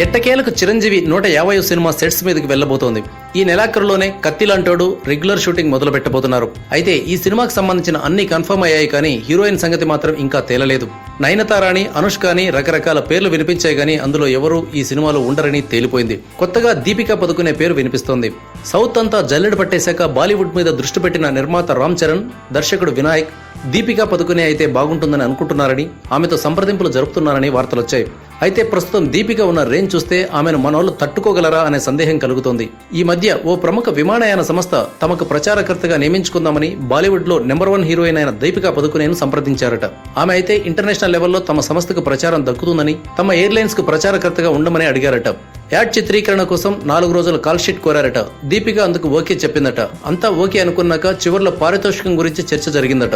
ఎట్టకేలకు చిరంజీవి నూట యాభై సినిమా సెట్స్ మీదకి వెళ్ళబోతోంది ఈ నెలాఖరులోనే కత్తిలాంటోడు రెగ్యులర్ షూటింగ్ మొదలు పెట్టబోతున్నారు అయితే ఈ సినిమాకి సంబంధించిన అన్ని కన్ఫర్మ్ అయ్యాయి కానీ హీరోయిన్ సంగతి మాత్రం ఇంకా తేలలేదు. నయనతారాని అనుష్కాని రకరకాల పేర్లు వినిపించాయి కానీ అందులో ఎవరు ఈ సినిమాలో ఉండరని తేలిపోయింది. కొత్తగా దీపికా పదుకునే పేరు వినిపిస్తోంది. సౌత్ అంతా జల్లెడ పట్టేశాక బాలీవుడ్ మీద దృష్టి పెట్టిన నిర్మాత రామ్ చరణ్ దర్శకుడు వినాయక్ దీపికా పదుకునే అయితే బాగుంటుందని అనుకుంటున్నారని ఆమెతో సంప్రదింపులు జరుపుతున్నారని వార్తలొచ్చాయి. అయితే ప్రస్తుతం దీపిక ఉన్న రేంజ్ చూస్తే ఆమెను మనోళ్ళు తట్టుకోగలరా అనే సందేహం కలుగుతోంది. ఈ మధ్య ఓ ప్రముఖ విమానయాన సంస్థ తమకు ప్రచారకర్తగా నియమించుకుందామని బాలీవుడ్లో నెంబర్ వన్ హీరోయిన్ అయిన దీపికా పదుకునేను సంప్రదించారట. ఆమె అయితే ఇంటర్నేషనల్ లెవెల్లో తమ సంస్థకు ప్రచారం దక్కుతుందని తమ ఎయిర్లైన్స్కు ప్రచారకర్తగా ఉండమని అడిగారట. యాడ్ చిత్రీకరణ కోసం నాలుగు రోజుల కాల్ షీట్ కోరారట. దీపిక అందుకు ఓకే చెప్పిందట. అంతా ఓకే అనుకున్నాక చివర్లో పారితోషికం గురించి చర్చ జరిగిందట.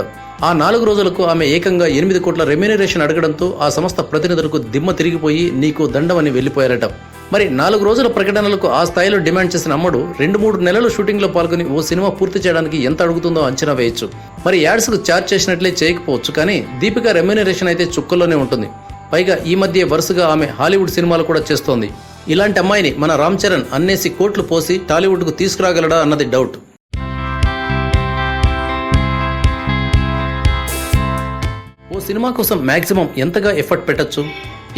ఆ నాలుగు రోజులకు ఆమె ఏకంగా ఎనిమిది కోట్ల రెమ్యూనరేషన్ అడగడంతో ఆ సంస్థ ప్రతినిధులకు దిమ్మ తిరిగిపోయి నీకు దండమని వెళ్ళిపోయారట మరి నాలుగు రోజుల ప్రకటనలకు ఆ స్థాయిలో డిమాండ్ చేసిన అమ్మడు రెండు మూడు నెలలు షూటింగ్లో పాల్గొని ఓ సినిమా పూర్తి చేయడానికి ఎంత అడుగుతుందో అంచనా వేయొచ్చు. మరి యాడ్స్కు ఛార్జ్ చేసినట్లే చేయకపోవచ్చు కానీ దీపిక రెమ్యూనరేషన్ అయితే చుక్కల్లోనే ఉంటుంది. పైగా ఈ మధ్య వరుసగా ఆమె హాలీవుడ్ సినిమాలు కూడా చేస్తోంది. ఇలాంటి అమ్మాయిని మన రామ్ చరణ్ అన్నేసి కోట్లు పోసి టాలీవుడ్కు తీసుకురాగలడా అన్నది డౌట్. ఓ సినిమా కోసం మ్యాక్సిమం ఎంతగా ఎఫర్ట్ పెట్టొచ్చు?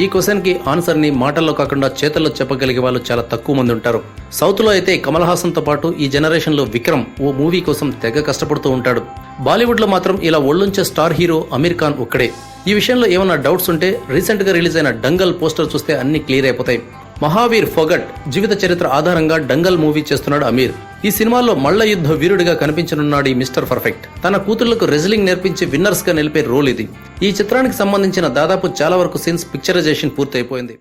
ఈ క్వశ్చన్కి ఆన్సర్ని మాటల్లో కాకుండా చేతల్లో చెప్పగలిగే వాళ్ళు చాలా తక్కువ మంది ఉంటారు. సౌత్లో అయితే కమల్ హాసన్తో పాటు ఈ జనరేషన్లో విక్రమ్ ఓ మూవీ కోసం తెగ కష్టపడుతూ ఉంటాడు. బాలీవుడ్లో మాత్రం ఇలా ఒళ్ళుంచే స్టార్ హీరో అమీర్ ఖాన్ ఒక్కడే. ఈ విషయంలో ఏమైనా డౌట్స్ ఉంటే రీసెంట్గా రిలీజ్ అయిన డంగల్ పోస్టర్ చూస్తే అన్ని క్లియర్ అయిపోతాయి. మహావీర్ ఫొగట్ జీవిత చరిత్ర ఆధారంగా డంగల్ మూవీ చేస్తున్నాడు అమీర్. ఈ సినిమాలో మల్ల యుద్ధ వీరుడిగా కనిపించనున్నాడు ఈ మిస్టర్ పర్ఫెక్ట్. తన కూతుళ్ళకు రెజ్లింగ్ నేర్పించి విన్నర్స్గా నిలిపే రోల్ ఇది. ఈ చిత్రానికి సంబంధించిన దాదాపు చాలా వరకు సీన్స్ పిక్చరైజేషన్ పూర్తయిపోయింది.